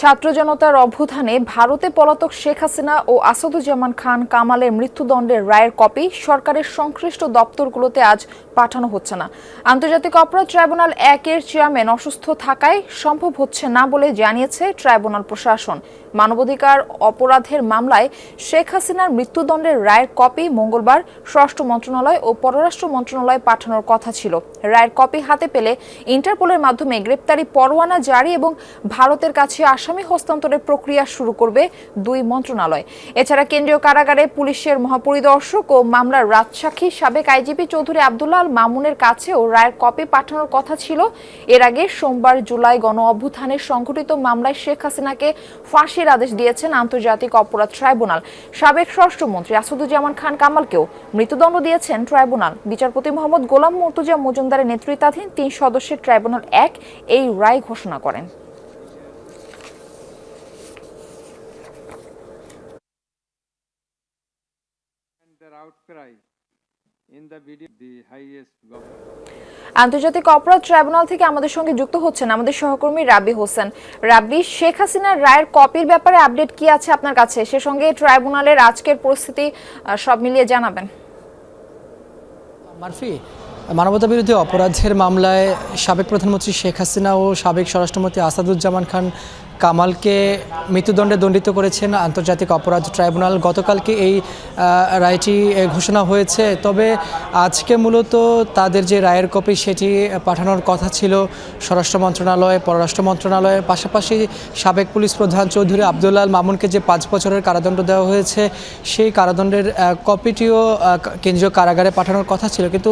ছাত্র জনতার অভ্যুত্থানে ভারতে পলাতক শেখ হাসিনা ও আসাদুজ্জামান খান কামালের মৃত্যুদণ্ডের রায়ের কপি সরকারের সংশ্লিষ্ট দপ্তরগুলোতে আজ পাঠানো হচ্ছে না। আন্তর্জাতিক অপরাধ ট্রাইব্যুনাল একের চেয়ারম্যান অসুস্থ থাকায় সম্ভব হচ্ছে না বলে জানিয়েছে ট্রাইব্যুনাল প্রশাসন। মানবাধিকার অপরাধের মামলায় শেখ হাসিনার মৃত্যুদণ্ডের রায়ের কপি মঙ্গলবার স্বরাষ্ট্র মন্ত্রণালয় ও পররাষ্ট্র মন্ত্রণালয়ে পাঠানোর কথা ছিল। রায়ের কপি হাতে পেলে ইন্টারপোলের মাধ্যমে গ্রেপ্তারি পরোয়ানা জারি এবং ভারতের কাছে আসামি হস্তান্তরের প্রক্রিয়া শুরু করবে দুই মন্ত্রণালয়। এছাড়া কেন্দ্রীয় কারাগারে পুলিশের মহাপরিদর্শক ও মামলার রাজসাক্ষী সাবেক আইজিপি চৌধুরী আবদুল্লাহ আল মামুনের কাছেও রায়ের কপি পাঠানোর কথা ছিল। এর আগে সোমবার জুলাই গণ অভ্যুত্থানের সংঘটিত মামলায় শেখ হাসিনাকে ফাঁসির আদেশ দিয়েছেন আন্তর্জাতিক অপরাধ ট্রাইব্যুনাল। সাবেক স্বরাষ্ট্রমন্ত্রী আসাদুজ্জামান খান কামালকেও মৃত্যুদণ্ড দিয়েছেন ট্রাইব্যুনাল। বিচারপতি মোহাম্মদ গোলাম মর্তুজা মজুমদারের নেতৃত্বাধীন তিন সদস্যের ট্রাইব্যুনাল এক এই রায় ঘোষণা করেন। আন্তর্জাতিক অপরাধ ট্রাইব্যুনাল থেকে আমাদের সঙ্গে যুক্ত হচ্ছেন আমাদের সহকর্মী রাবি হোসেন। রাবি শেখ হাসিনার রায়ের কপির ব্যাপারে আপডেট কি আছে আপনার কাছে? সে সঙ্গে ট্রাইব্যুনালের আজকের পরিস্থিতি সব মিলিয়ে জানাবেন। মারফি মানবতা বিরোধী অপরাধের মামলায় সাবেক প্রধানমন্ত্রী শেখ হাসিনা ও সাবেক স্বরাষ্ট্রমন্ত্রী আসাদুজ্জামান খান কামালকে মৃত্যুদণ্ডে দণ্ডিত করেছেন আন্তর্জাতিক অপরাধ ট্রাইব্যুনাল। গতকালকে এই রায়টি ঘোষণা হয়েছে। তবে আজকে মূলত তাদের যে রায়ের কপি সেটি পাঠানোর কথা ছিল স্বরাষ্ট্র মন্ত্রণালয়, পররাষ্ট্র মন্ত্রণালয়ের পাশাপাশি সাবেক পুলিশ প্রধান চৌধুরী আবদুল্লাহ আল মামুনকে যে পাঁচ বছরের কারাদণ্ড দেওয়া হয়েছে, সেই কারাদণ্ডের কপিটিও কেন্দ্রীয় কারাগারে পাঠানোর কথা ছিল। কিন্তু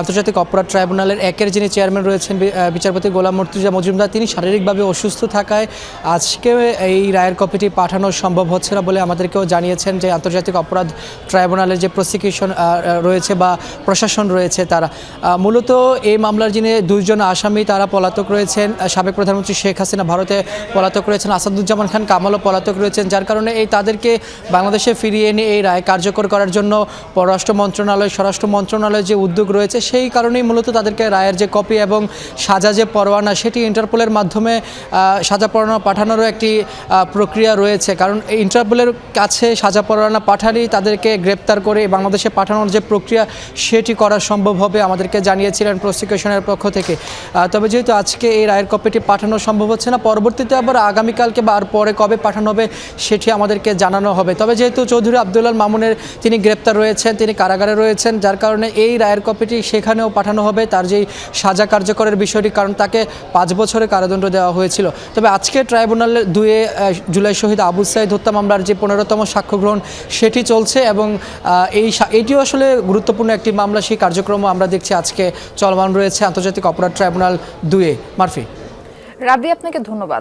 আন্তর্জাতিক অপরাধ ট্রাইব্যুনালের একের যিনি চেয়ারম্যান রয়েছেন বিচারপতি গোলাম মর্তুজা মজুমদার, তিনি শারীরিকভাবে অসুস্থ থাকায় আজকে এই রায়ের কপিটি পাঠানো সম্ভব হচ্ছে না বলে আমাদেরকেও জানিয়েছেন যে আন্তর্জাতিক অপরাধ ট্রাইব্যুনালের যে প্রসিকিউশন রয়েছে বা প্রশাসন রয়েছে তারা। মূলত এই মামলার যিনি দুইজন আসামি, তারা পলাতক রয়েছেন। সাবেক প্রধানমন্ত্রী শেখ হাসিনা ভারতে পলাতক রয়েছেন। আসাদুজ্জামান খান কামালও পলাতক রয়েছেন, যার কারণে এই তাদেরকে বাংলাদেশে ফিরিয়ে এনে এই রায় কার্যকর করার জন্য পররাষ্ট্র মন্ত্রণালয়, স্বরাষ্ট্র মন্ত্রণালয়ের যে উদ্যোগ রয়েছে, সেই কারণেই মূলত তাদেরকে রায়ের যে কপি এবং সাজা যে পরোয়ানা, সেটি ইন্টারপোলের মাধ্যমে সাজা পরোয়ানা পাঠানোরও একটি প্রক্রিয়া রয়েছে। কারণ ইন্টারপোলের কাছে সাজা পরোয়ানা পাঠালেই তাদেরকে গ্রেপ্তার করে বাংলাদেশে পাঠানোর যে প্রক্রিয়া, সেটি করা সম্ভব হবে আমাদেরকে জানিয়েছিলেন প্রসিকিউশনের পক্ষ থেকে। তবে যেহেতু আজকে এই রায়ের কপিটি পাঠানো সম্ভব হচ্ছে না, পরবর্তীতে আবার আগামীকালকে বা আর পরে কবে পাঠানো হবে, সেটি আমাদেরকে জানানো হবে। তবে যেহেতু চৌধুরী আবদুল্লাল মামুনের তিনি গ্রেপ্তার রয়েছেন, তিনি কারাগারে রয়েছেন, যার কারণে এই রায়ের কপিটি সেখানেও পাঠানো হবে, তার যেই সাজা কার্যকরের বিষয়টি, কারণ তাকে পাঁচ বছরের কারাদণ্ড দেওয়া হয়েছিল। তবে আজকে ট্রাইব্যুনালের দুয়ে জুলাই শহীদ আবু সাইদ হত্যা মামলার যে পনেরোতম সাক্ষ্য গ্রহণ, সেটি চলছে এবং এই এটিও আসলে গুরুত্বপূর্ণ একটি মামলা। সেই কার্যক্রম আমরা দেখছি আজকে চলমান রয়েছে আন্তর্জাতিক অপরাধ ট্রাইব্যুনাল দুয়ে। মারফি। রাবি আপনাকে ধন্যবাদ।